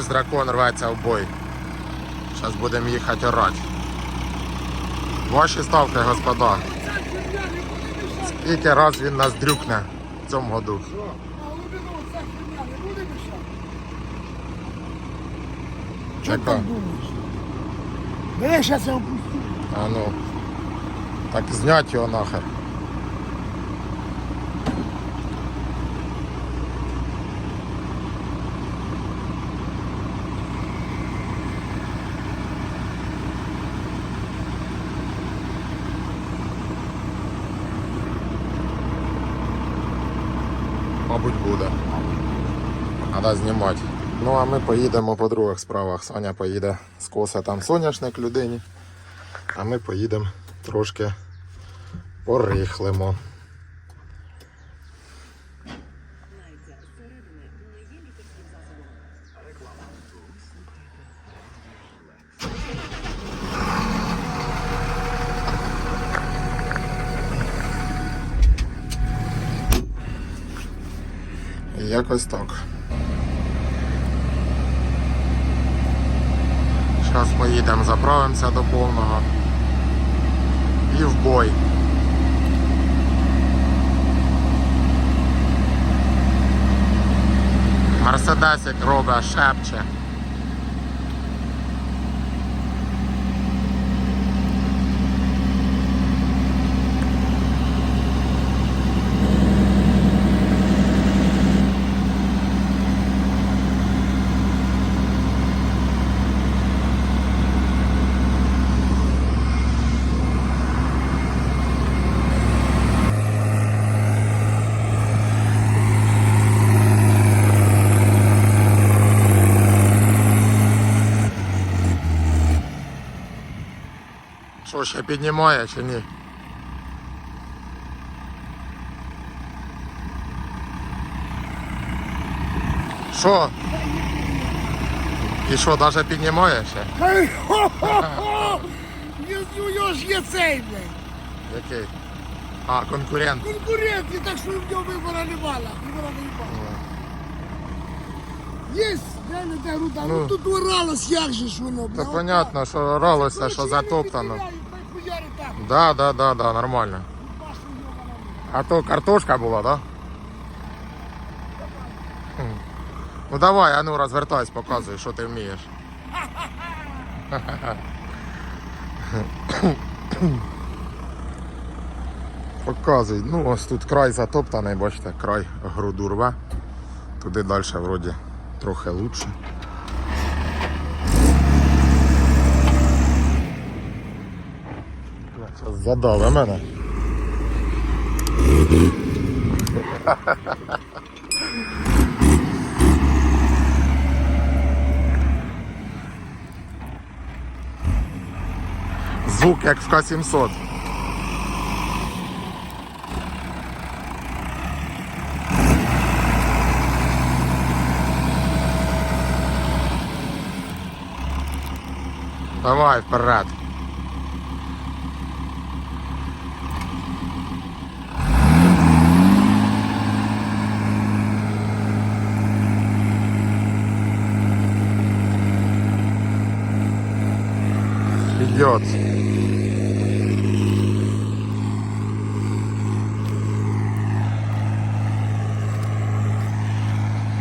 ось дракон рветься в бой. Зараз будемо їхати орати. Ваші ставки, господа. Скільки раз він нас дрюкне в цьому году. Яка? ти думаєш? Бери, зараз я опустю. А ну. Так знять його нахер. Мабуть, буде. Треба знімати. Ну а ми поїдемо по других справах. Саня поїде скоса там соняшник людині. А ми поїдемо трошки порихлимо. Якось так. Зараз поїдемо, заправимося до повного і в бой. Мерседесик робить, шепче. Що ще піднімає чи ні? Що? І що, навіть піднімає ще? Ей, хо-хо-хо! Є- У нього ж є цей, блядь. Який? А, конкурент. Конкуренти, так що в нього вибора не мала. Вибора не мала. Є, реально та рута. Ну. Ну тут оралось, як же ж воно, Та блядь. понятно, що оралося, що затоптано. Да, да, да, да, нормально. А то картошка була, да? Ну давай, а ну розвертайся, показуй, що ти вмієш. Показуй. Ну ось тут край затоптаний, бачите, край груду рве. Туди далі вроді трохи лучше. Задали мене. Звук як в К-700. Давай вперед. Идет.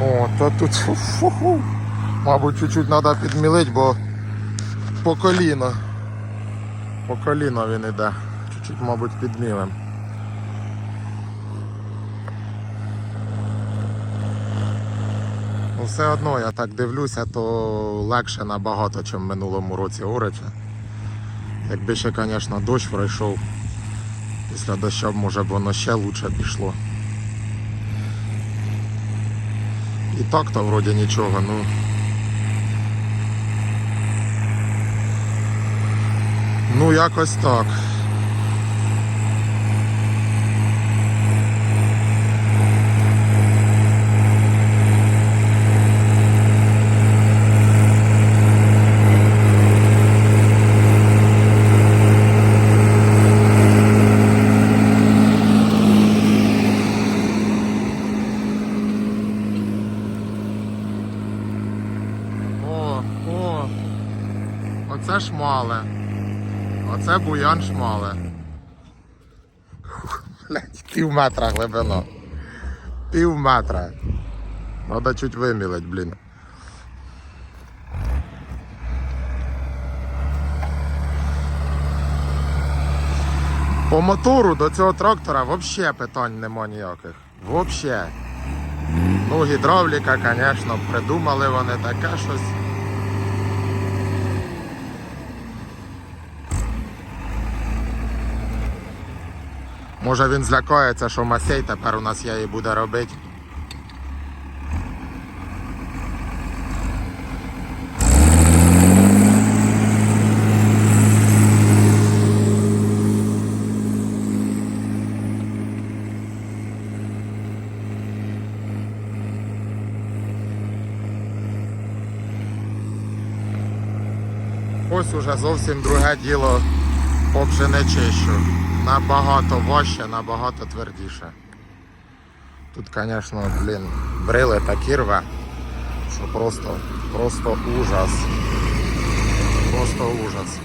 О, та тут фу-фу. Мабуть, чуть-чуть треба підмілити, бо по коліно. По коліно він іде. Чуть-чуть, мабуть, підмілим. Ну, все одно я так дивлюся, то легше набагато, ніж в минулому році орече. Якби ще, звісно, дощ пройшов. Після дощу, може б воно ще краще пішло. І так то вроді нічого, ну. Ну, якось так. Шмале. Оце буян шмале. Фух, Блядь, пів метра глибина. Пів метра. Надо чуть вимілить, блін. По мотору до цього трактора взагалі питань нема ніяких. Взагалі. Ну, гідравліка, звісно, придумали вони таке щось. Може він злякається, що Масей тепер у нас є і буде робити. Ось уже зовсім друге діло по пшеничищу. Набагато важче, набагато твердіше. Тут, звісно, блін, брили такі рве, що просто, просто ужас. Просто ужас.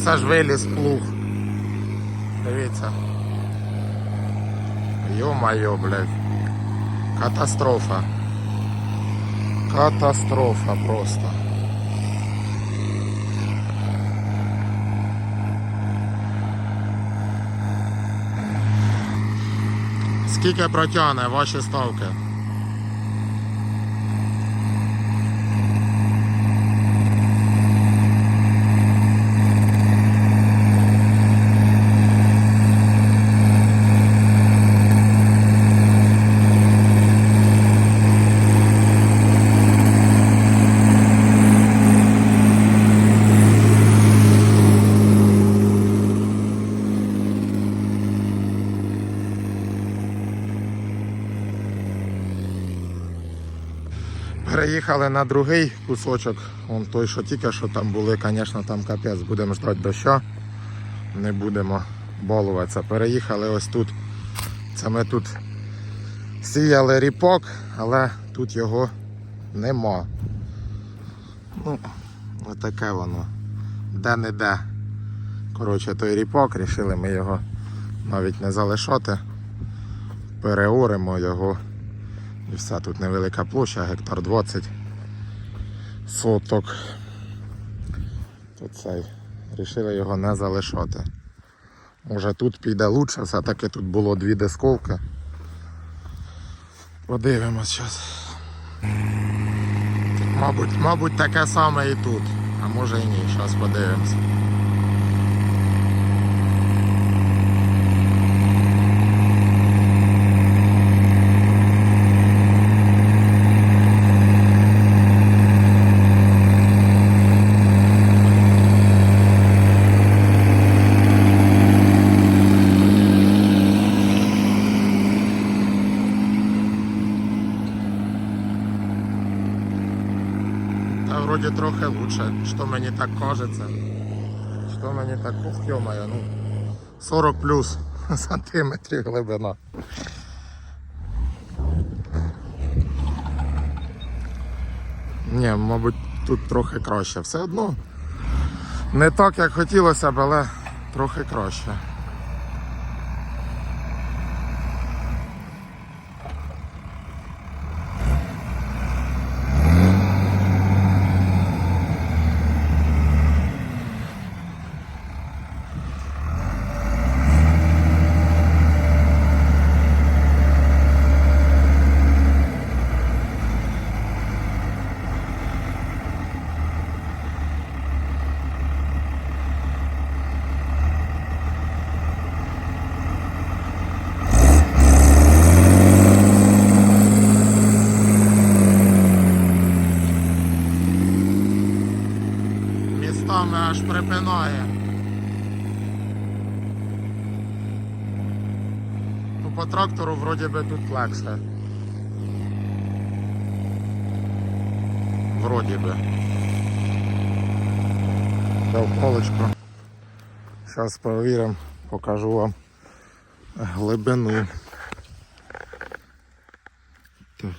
ось аж виліз плуг. Дивіться. Йо-майо, блядь. Катастрофа. Катастрофа просто. Скільки протягне ваші ставки? Переїхали на другий кусочок. Вон той, що тільки що там були, звісно, там капець. Будемо ждати дощу. Не будемо балуватися. Переїхали ось тут. Це ми тут сіяли ріпок, але тут його нема. Ну, отаке воно. Де-не-де. Коротше, той ріпок, рішили ми його навіть не залишати. Переоримо його. І все, тут невелика площа, гектар 20 соток. Тут цей. Рішили його не залишати. Може тут піде лучше, все-таки тут було дві дисковки. Подивимось зараз. Мабуть, мабуть, таке саме і тут. А може і ні, зараз подивимось. Трохи лучше. Що мені так кажеться? Що мені так ух, йомаю, ну 40 плюс сантиметрів глибина. Ні, мабуть, тут трохи краще. Все одно не так, як хотілося б, але трохи краще. Містами аж припинає. Ну, по трактору вроді би тут легше. Вроді би. Дав паличку. Зараз перевіримо, покажу вам глибину. Так,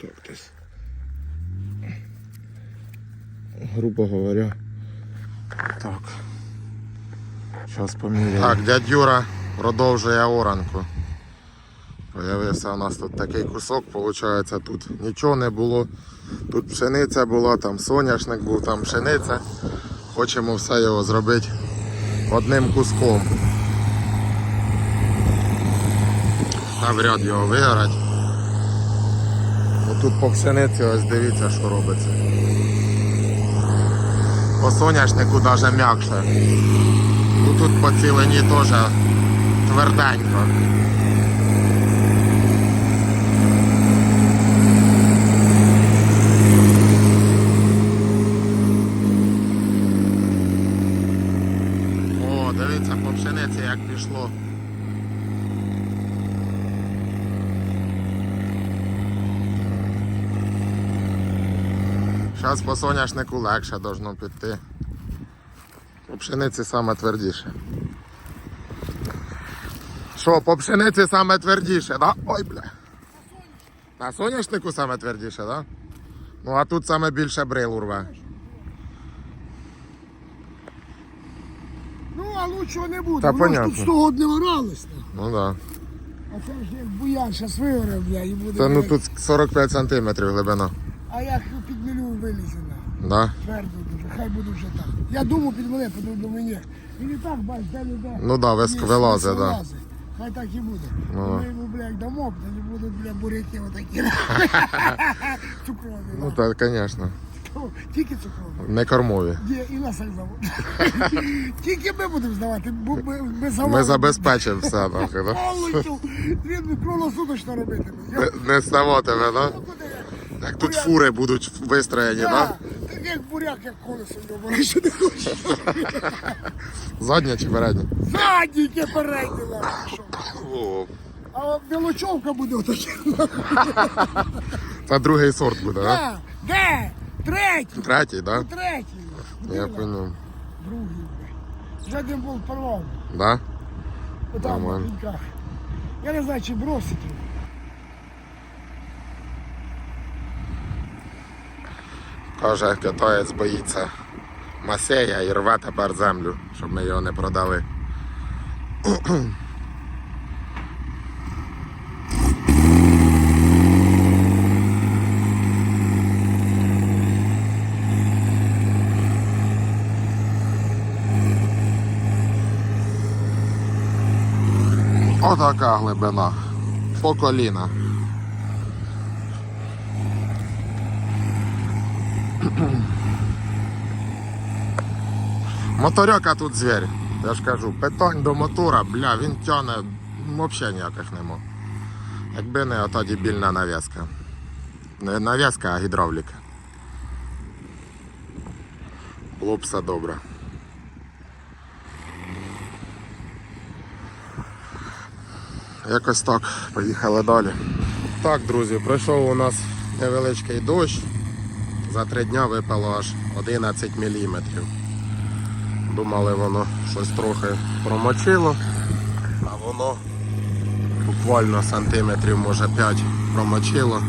так десь. Грубо говоря. Так. Зараз поміряємо. Так, дядь Юра продовжує оранку. Появився у нас тут такий кусок, виходить, тут нічого не було. Тут пшениця була, там соняшник був, там пшениця. Хочемо все його зробити одним куском. Навряд його вигорать. Отут по пшениці ось дивіться, що робиться. По соняшнику навіть м'якше. Ну тут по цілині теж тверденько. О, дивіться по пшениці як пішло. Зараз по соняшнику легше должно піти. По пшениці саме твердіше. Що, по пшениці саме твердіше, да? Ой, бля. На соняшнику саме твердіше, да? Ну а тут саме більше брил урве. Ну, а лучшого не буде. Та Воно ж понятно. тут 100 год не варалось. Ну да. А це ж як буян, зараз вигорав, бля, і буде. Та ну тут 45 сантиметрів глибина. А як під мілю вилізе на. Да? Твердо дуже, хай буде вже так. Я думав під мене, подумав до мене. Він і так, бач, де не Ну да, Є, вилазить, да. Хай так і буде. Ну. Ми йому, бля, як дамо, тоді будуть, бля, буряки отакі. Цукрові. Ну да. так, звісно. Тільки цукрові. Не кормові. І нас так зовут. Тільки ми будемо здавати, бо ми, ми, Ми забезпечимо все нахуй, да? Повністю. Він круглосуточно робитиме. Не- Не ставатиме, да? Ну, куди я? Як тут фури будуть вистроєні, да? Так, так як буряк, як колесо його, що не хочеш. Задня чи передня? Задній, яке переднє, ладно, що. О, А білочовка буде отака. Це другий сорт буде, да? А, Де? Третій. Третій, да? Третій. Я Була. понял. Другий. блядь. Вже один був порвав. Да? Отам на Нормально. піньках. Я не знаю, чи бросити. Каже, китаєць боїться Масея і рве тепер землю, щоб ми його не продали. Отака глибина. По коліна. Моторяка тут звір. Я ж кажу, питань до мотора, бля, він тяне взагалі ніяких нема. Якби не ота дебільна нав'язка. Не нав'язка, а гідравліка. Було б все добре. Якось так, поїхали далі. Так, друзі, пройшов у нас невеличкий дощ. За три дня випало аж 11 міліметрів. Думали, воно щось трохи промочило, а воно буквально сантиметрів, може 5 промочило.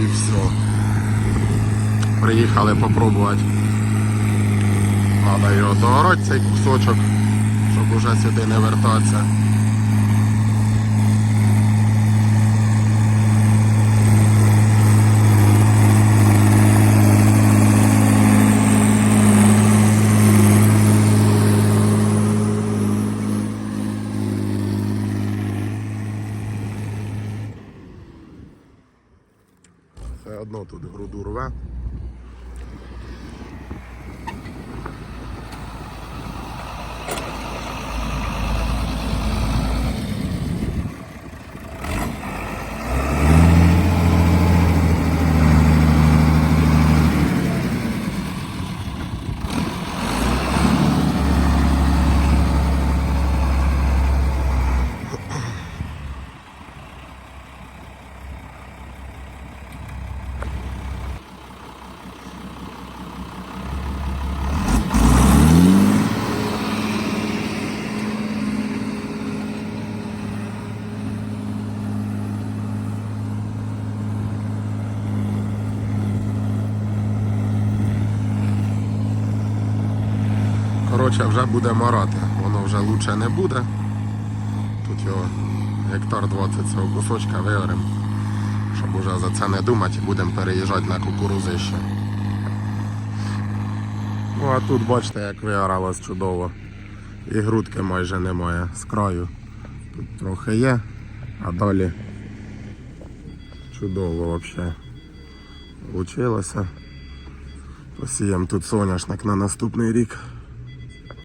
І все. Приїхали попробувати. Треба його догорати цей кусочок, щоб уже сюди не вертатися. Тут груду рве. Коротше, вже буде марати. Воно вже лучше не буде. Тут його гектар 20 цього кусочка виорем. Щоб уже за це не думати, будемо переїжджати на кукурузище. Ну а тут бачите, як виоралось чудово. І грудки майже немає з краю. Тут трохи є, а далі чудово взагалі. Получилося. Посіємо тут соняшник на наступний рік.